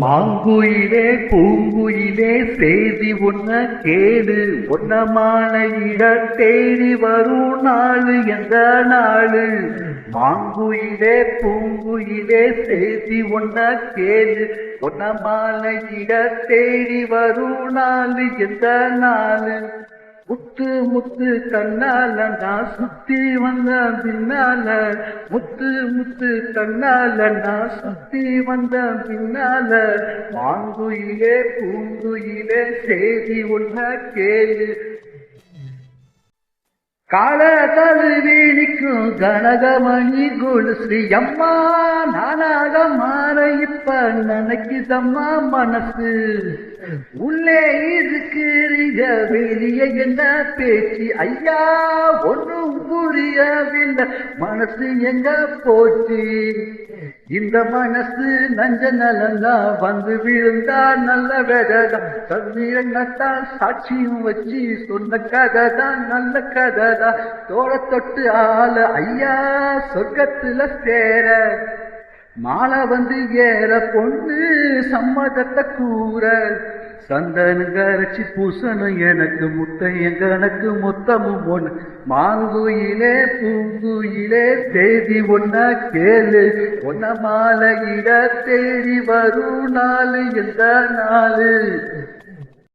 மாங்குயிலே பூங்குயிலே செய்தி உன்ன கேடு உன்னமான இட தேடி வரும் நாளு எந்த நாளு. மாங்குயிலே பூங்குயிலே செய்தி உன்ன கேடு உன்னமான மாலையிட தேடி வரும் நாளு எந்த நாளு. முத்து முத்து கண்ணால நான் சுத்தி வந்த பின்னால முத்து முத்து கண்ணால நான் சுத்தி வந்த பின்னால மாங்குயிலே பூங்குயிலே செய்தி உள்ள கேளு. கால தழுவி நிற்கும் கனகமணி கொலுசு அம்மா நானாகம்மா இப்ப நினைக்குதம்மா மனசு. உள்ளே இருக்கிறீங்க வெளியே என்ன பேச்சு? ஐயா ஒன்றும் புரியவில்லை. மனசு எங்க போச்சு? இந்த மனசு நஞ்ச நலந்தா வந்து விழுந்தா நல்ல வேதம் தண்ணீரங்கத்தான் சாட்சியும் வச்சு சொன்ன கதை தான் நல்ல கதை தான் தோழ தொட்டு ஆள ஐயா சொர்க்கத்துல சேர. மாலை வந்து ஏற பொண்ணு சம்மதத்தை கூற. சந்தனுங்க அரைச்சி பூசணும் எனக்கு எங்க எனக்கு மொத்தமும் ஒண்ணு. மாங்குயிலே பூங்குயிலே தேதி ஒன்ன கேளு. ஒன்ன மாலையிட தேடி வரும் நாள் எந்த நாள்.